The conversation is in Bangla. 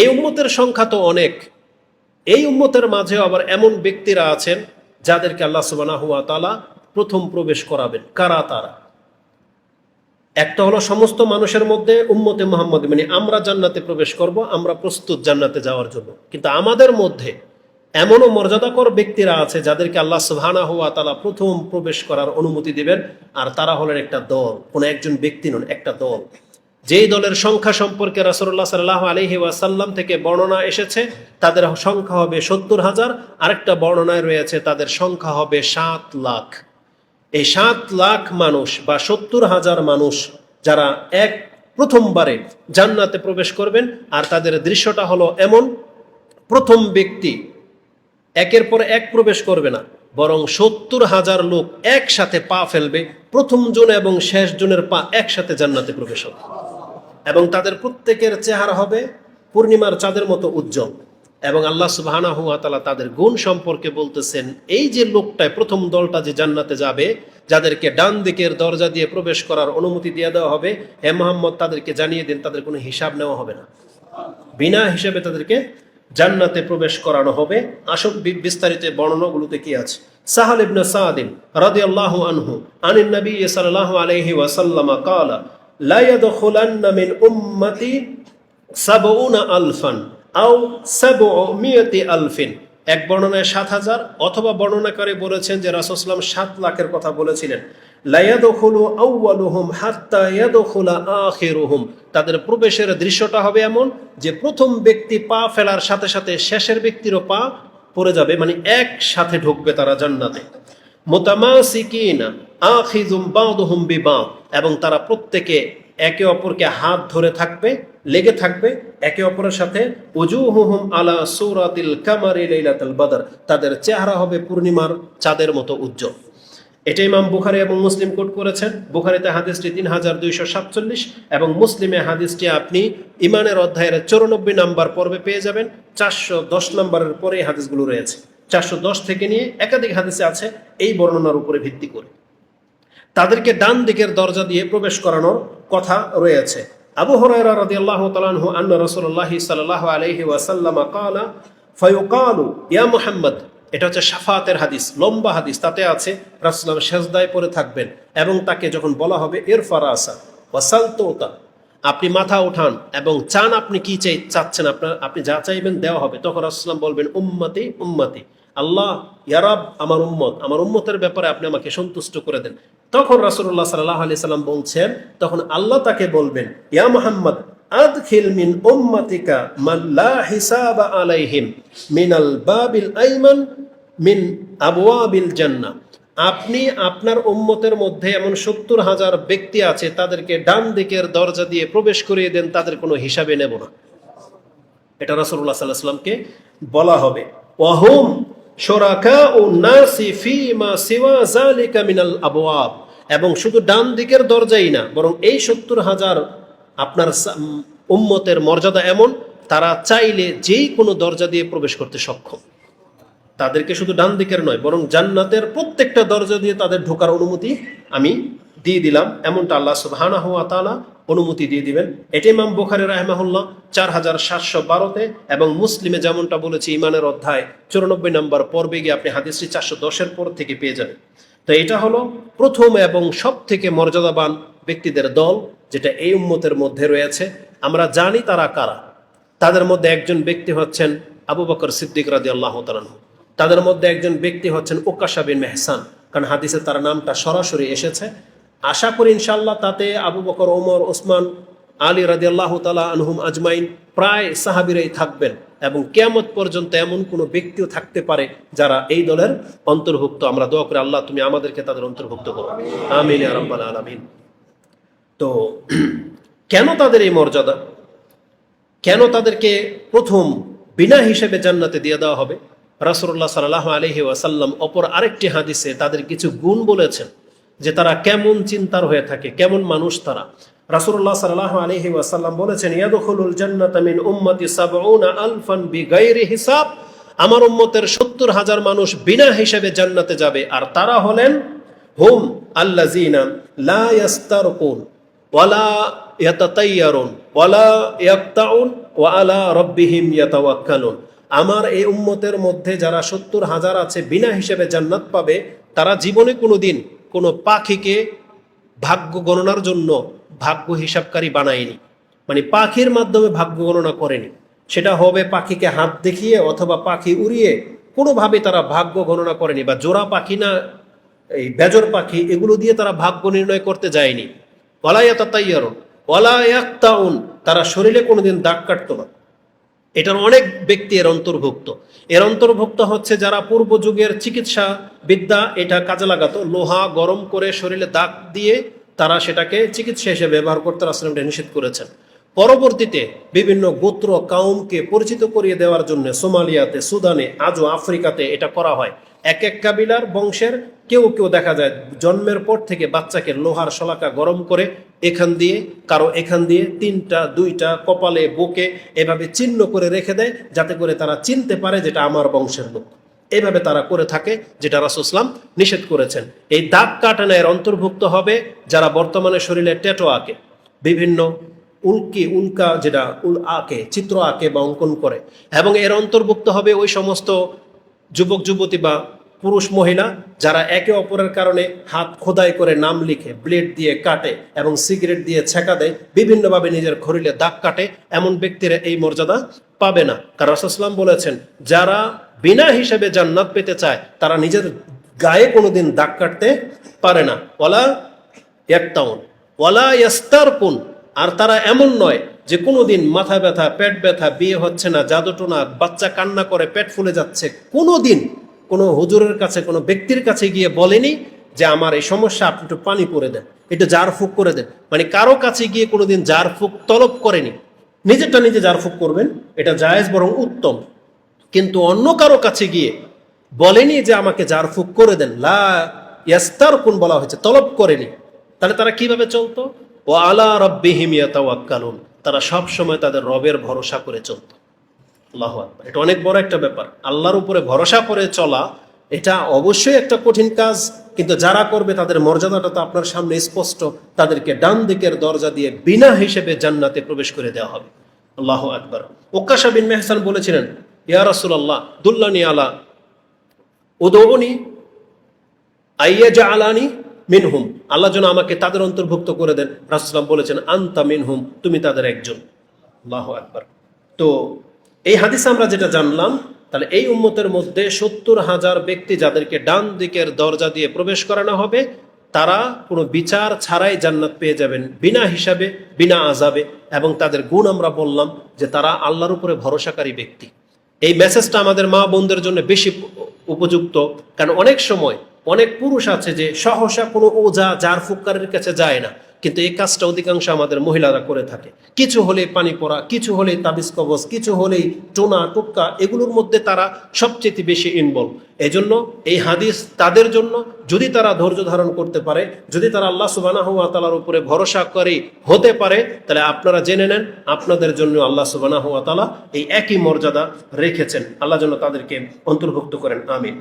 এই উম্মতের সংখ্যা তো অনেক। এই উম্মতের মাঝে আবার এমন ব্যক্তিরা আছেন যাদেরকে আল্লাহ সুবাহ তালা প্রথম প্রবেশ করাবেন। কারা তারা? একটা হলো সমস্ত মানুষের মধ্যে উম্মতে মোহাম্মদ মানে আমরা জান্নাতে প্রবেশ করব, আমরা প্রস্তুত জান্নাতে যাওয়ার জন্য। কিন্তু আমাদের মধ্যে এমনও মর্যাদাকর ব্যক্তিরা আছে যাদেরকে আল্লাহ সুবহানা হুয়া তালা প্রথম প্রবেশ করার অনুমতি দিবেন, আর তারা হলেন একটা দল, কোনো একজন ব্যক্তি নন, একটা দল। যেই দলের সংখ্যা সম্পর্কে রাসুল্লাহ সাল্লাহ আলহি ওয়াসাল্লাম থেকে বর্ণনা এসেছে, তাদের সংখ্যা হবে সত্তর হাজার। আরেকটা বর্ণনায় রয়েছে, তাদের সংখ্যা হবে সাত লাখ। এই সাত লাখ মানুষ বা সত্তর হাজার মানুষ যারা এক প্রথমবারে জান্নাতে প্রবেশ করবেন, আর তাদের দৃশ্যটা হলো এমন, প্রথম ব্যক্তি একের পর এক প্রবেশ করবে না, বরং সত্তর হাজার লোক একসাথে পা ফেলবে, প্রথম জন এবং শেষ জনের পা একসাথে জান্নাতে প্রবেশ হবে। এবং তাদের প্রত্যেকের চেহারা হবে পূর্ণিমার চাঁদের মতো উজ্জ্বল। এবং আল্লাহ সুবাহানা হুয়া তালা তাদের গুণ সম্পর্কে বলতেছেন, এই যে লোকটায় প্রথম দলটা যে জান্নাতে যাবে, যাদেরকে ডান দিকের দরজা দিয়ে প্রবেশ করার অনুমতি দিয়ে দেওয়া হবে, হে মোহাম্মদ, তাদেরকে জানিয়ে দিন, তাদের কোনো হিসাব নেওয়া হবে না। বিনা হিসাবে তাদেরকে জান্নাতে প্রবেশ করানো হবে। আসক বিস্তারিত বর্ণনাগুলোতে কি আছে? সাহাল ইবনে সাদিন রাদিয়াল্লাহু আনহু আনিন নবী সাল্লাল্লাহু আলাইহি ওয়াসাল্লাম কালা মিন উম্মতি সাবউনা আলফান আও সাবমিয়তি আলফিন। এক বর্ণনায় সাত হাজার অথবা বর্ণনাকারে বলেছেন যে রাসুসলাম সাত লাখের কথা বলেছিলেন। তাদের প্রবেশের দৃশ্যটা হবে এমন যে প্রথম ব্যক্তি পা ফেলার সাথে সাথে শেষের ব্যক্তিরও পা পড়ে যাবে মানে একসাথে ঢুকবে তারা জান্নাতে। মোতামাসিকিনা বাদুহুম বিবাদ। এবং তারা প্রত্যেকে একে অপরকে হাত ধরে থাকবে, লেগে থাকবে, একে অপরের সাথে আলা কামারি তাদের চেহারা হবে পূর্ণিমার চাঁদের মতো উজ্জ্বল। এটা ইমাম বুখারি এবং মুসলিম কোট করেছেন। বুখারিতে হাদিসটি তিন হাজার দুইশো সাতচল্লিশ এবং মুসলিমে হাদিসটি আপনি ইমানের অধ্যায়ের চৌরানব্বই নাম্বার পর্বে পেয়ে যাবেন। চারশো দশ নম্বরের পরে হাদিসগুলো রয়েছে। চারশো দশ থেকে নিয়ে একাধিক হাদিসে আছে। এই বর্ণনার উপরে ভিত্তি করে। তাদেরকে ডান দিকের দরজা দিয়ে প্রবেশ করানোর কথা রয়েছে। আবু হরাইরা রাদিয়াল্লাহু তাআলাহু আন্না রাসূলুল্লাহি সাল্লাল্লাহু আলাইহি ওয়াসাল্লাম ক্বালা, ফায়ুকালু, ইয়া মুহাম্মদ। এটা হচ্ছে শাফাতের হাদিস, লম্বা হাদিস। তাতে আছে রাসূলুল্লাহ সেজদায় পড়ে থাকবেন এবং তাকে যখন বলা হবে, এর ফারাসা, ওয়াসালতুতা, আপনি মাথা উঠান এবং চান আপনি কি চাই, চাচ্ছেন আপনার আপনি যা চাইবেন দেওয়া হবে। তখন রাসূলুল্লাহ বলবেন, উম্মতি উম্মতি। আল্লাহ ইয়ারাব আমার উম্মত, আমার উম্মতের ব্যাপারে আপনি আমাকে সন্তুষ্ট করে দেন। তখন রাসূলুল্লাহ সাল্লাহ আলাইহি সাল্লাম বলছেন, তখন আল্লাহ তাকে বলবেন, ইয়া মুহাম্মদ মিন আলাইহিম মিনাল বাবিল আইমান মিন আপনি আপনার উম্মতের মধ্যে এমন সত্তর হাজার ব্যক্তি আছে, তাদেরকে ডান দিকের দরজা দিয়ে প্রবেশ করিয়ে দেন, তাদের কোনো হিসাবে নেব না। এটা আলাইহি সাল্লামকে বলা হবে। এবং শুধু ডান দিকের দরজাই না, বরং এই সত্তর হাজার আপনার উম্মতের মর্যাদা এমন, তারা চাইলে যেই কোনো দরজা দিয়ে প্রবেশ করতে সক্ষম। তাদেরকে শুধু ডান দিকের নয়, বরং জান্নাতের প্রত্যেকটা দরজা দিয়ে তাদের ঢোকার অনুমতি আমি দিয়ে দিলাম, এমনটা আল্লাহ তাআলা অনুমতি দিয়ে দিবেন। এটা ইমাম বুখারী রাহমাহুল্লাহ চার হাজার সাতশো বারোতে এবং মুসলিমে যেমনটা বলেছি ইমানের অধ্যায় চুরানব্বই নম্বর পর্বে গিয়ে আপনি হাদিসটি চারশো দশের পর থেকে পেয়ে যাবেন। তো এটা হলো প্রথম এবং সব থেকে মর্যাদাবান ব্যক্তিদের দল যেটা এই উম্মতের মধ্যে রয়েছে। আমরা জানি তারা কারা। তাদের মধ্যে একজন ব্যক্তি হচ্ছেন আবু বকর সিদ্দিক রাজি আল্লাহ তাদের মধ্যে একজন ব্যক্তি হচ্ছেন ওকাশা বিন মেহসান। কারণ হাদিসে তার নামটা সরাসরি এসেছে। আশা করি ইনশাল্লাহ তাতে আবু বকর, ওমর, ওসমান, আলী রাজি আল্লাহ তালা আনহুম আজমাইন প্রায় সাহাবিরাই থাকবেন এবং কেয়ামত পর্যন্ত এমন কোনো ব্যক্তিও থাকতে পারে যারা এই দলের অন্তর্ভুক্ত। আমরা দোয়া করে, আল্লাহ তুমি আমাদেরকে তাদের অন্তর্ভুক্ত করো। আমিন আরম্বাল আলমিন। তো কেন তাদের এই মর্যাদা? কেন তাদেরকে প্রথম বিনা হিসেবে জান্নাতে দিয়ে দেওয়া হবে? রাসুল্লাহ সাল্লাহ আলহি ওয়াসাল্লাম অপর আরেকটি হাদিসে তাদের কিছু গুণ বলেছেন। যে তারা কেমন চিন্তার হয়ে থাকে, কেমন মানুষ তারা। সাল্লাহ বলেছেন উম্মতি আলফান হিসাব। আমার সত্তর হাজার মানুষ বিনা হিসেবে জান্নাতে যাবে, আর তারা হলেন আল্লাজিনা লা ইয়াস্তারকুন ওয়ালা ওয়ালা ওয়া আলা আমার এই উম্মতের মধ্যে যারা সত্তর হাজার আছে, বিনা হিসেবে জান্নাত পাবে, তারা জীবনে কোনোদিন কোনো পাখিকে ভাগ্য গণনার জন্য ভাগ্য হিসাবকারী বানায়নি। মানে পাখির মাধ্যমে ভাগ্য গণনা করেনি। সেটা হবে পাখিকে হাত দেখিয়ে অথবা পাখি উড়িয়ে কোনোভাবে তারা ভাগ্য গণনা করেনি বা জোড়া পাখি না, এই বেজর পাখি এগুলো দিয়ে তারা ভাগ্য নির্ণয় করতে যায়নি। ওয়ালাইয়াত তাইয়ারুন ওয়ালায়াক্তাউন তারা শরীরে কোনোদিন দাগ কাটতো না। এটার অনেক ব্যক্তি এর অন্তর্ভুক্ত। এর অন্তর্ভুক্ত হচ্ছে যারা পূর্ব যুগের চিকিৎসা বিদ্যা এটা কাজে লাগাতো। লোহা গরম করে শরীরে দাগ দিয়ে তারা সেটাকে চিকিৎসা হিসেবে ব্যবহার করতে রাসলামটা নিষেধ করেছেন। পরবর্তীতে বিভিন্ন গোত্র কাউমকে পরিচিত করিয়ে দেওয়ার জন্য সোমালিয়াতে, সুদানে, আজও আফ্রিকাতে এটা করা হয়। এক এক কাবিলার বংশের কেউ কেউ দেখা যায় জন্মের পর থেকে বাচ্চাকে লোহার শলাকা গরম করে এখান দিয়ে, কারও এখান দিয়ে তিনটা, দুইটা, কপালে, বুকে এভাবে চিহ্ন করে রেখে দেয় যাতে করে তারা চিনতে পারে যেটা আমার বংশের লোক। এভাবে তারা করে থাকে, যেটা রাসুসলাম নিষেধ করেছেন। এই দাগ কাটানের অন্তর্ভুক্ত হবে যারা বর্তমানে শরীরে ট্যাটো আঁকে, বিভিন্ন উল্কি, উল্কা যেটা উল আঁকে, চিত্র আঁকে বা অঙ্কন করে। এবং এর অন্তর্ভুক্ত হবে ওই সমস্ত যুবক যুবতী বা পুরুষ মহিলা যারা একে অপরের কারণে হাত খোদাই করে নাম লিখে, ব্লেড দিয়ে কাটে এবং সিগারেট দিয়ে ছেঁকা দেয়, বিভিন্নভাবে নিজের খরিলে দাগ কাটে, এমন ব্যক্তিরা এই মর্যাদা পাবে না। কারণ রাসুসলাম বলেছেন, যারা বিনা হিসেবে জান্নাত পেতে চায়, তারা নিজের গায়ে কোনোদিন দাগ কাটতে পারে না। ওলা একটাউন ওয়ালা ইয়াস্তারকুন, আর তারা এমন নয় যে কোনোদিন মাথা ব্যথা, পেট ব্যথা, বিয়ে হচ্ছে না জাদুটোনা বাচ্চা কান্না করে পেট ফুলে যাচ্ছে, কোনোদিন কোনো হুজুরের কাছে, কোনো ব্যক্তির কাছে গিয়ে বলেনি যে আমার এই সমস্যা, আপনি একটু পানি পরে দেন, একটু জার ফুক করে দেন। মানে কারও কাছে গিয়ে কোনোদিন জার ফুক তলব করেনি। নিজেরটা নিজে জার ফুক করবেন, এটা জায়েজ বরং উত্তম। কিন্তু অন্য কারও কাছে গিয়ে বলেনি যে আমাকে জার ফুক করে দেন, লা কোন বলা হয়েছে, তলব করেনি। তাহলে তারা কীভাবে চলতো? ও আলা রব্বিহিম ইয়াতাওয়াক্কালুন, তারা সব সময় তাদের রবের ভরসা করে চলতো। আল্লাহ আকবার। এটা অনেক বড় একটা ব্যাপার। আল্লাহর উপরে ভরসা করে চলা, এটা অবশ্যই একটা কঠিন কাজ, কিন্তু যারা করবে তাদের মর্যাদাটা তো আপনার সামনে স্পষ্ট, তাদেরকে ডান দিকের দরজা দিয়ে বিনা হিসেবে জান্নাতে প্রবেশ করে দেওয়া হবে। আল্লাহ আকবার। ওকাশা বিন মেহসান বলেছিলেন, ইয়া রাসূলুল্লাহ, দুল্লানি আলা উদৌনি আইয়া জা আলানি মিনহুম। আল্লাহ যেন আমাকে তাদের অন্তর্ভুক্ত করে দেন। রাসুলাম বলেছেন, আন্তা মিনহুম, তুমি তাদের একজন। আল্লাহ আকবার। তো এই হাদিসে আমরা যেটা জানলাম, তাহলে এই উম্মতের মধ্যে সত্তর হাজার ব্যক্তি যাদেরকে ডান দিকের দরজা দিয়ে প্রবেশ করানো হবে, তারা কোনো বিচার ছাড়াই জান্নাত পেয়ে যাবেন, বিনা হিসাবে, বিনা আজাবে এবং তাদের গুণ আমরা বললাম যে তারা আল্লাহর উপরে ভরসাকারী ব্যক্তি। এই মেসেজটা আমাদের মা বোনদের জন্য বেশি উপযুক্ত, কারণ অনেক সময় অনেক পুরুষ আছে যে সহসা কোনো ওজা জার ফুকারের কাছে যায় না। কিন্তু এই কাজটা অধিকাংশ আমাদের মহিলারা করে থাকে। কিছু হলে পানি পড়া, কিছু হলে তাবিজ কবজ, কিছু হলেই টোনা টোক্কা এগুলোর মধ্যে তারা সবচেয়ে বেশি ইনভলভ এই জন্য এই হাদিস তাদের জন্য, যদি তারা ধৈর্য ধারণ করতে পারে, যদি তারা আল্লাহ সুবানাহ তালার উপরে ভরসা করে হতে পারে, তাহলে আপনারা জেনে নেন, আপনাদের জন্য আল্লাহ সুবানাহ তালা এই একই মর্যাদা রেখেছেন। আল্লাহ যেন তাদেরকে অন্তর্ভুক্ত করেন, আমিন।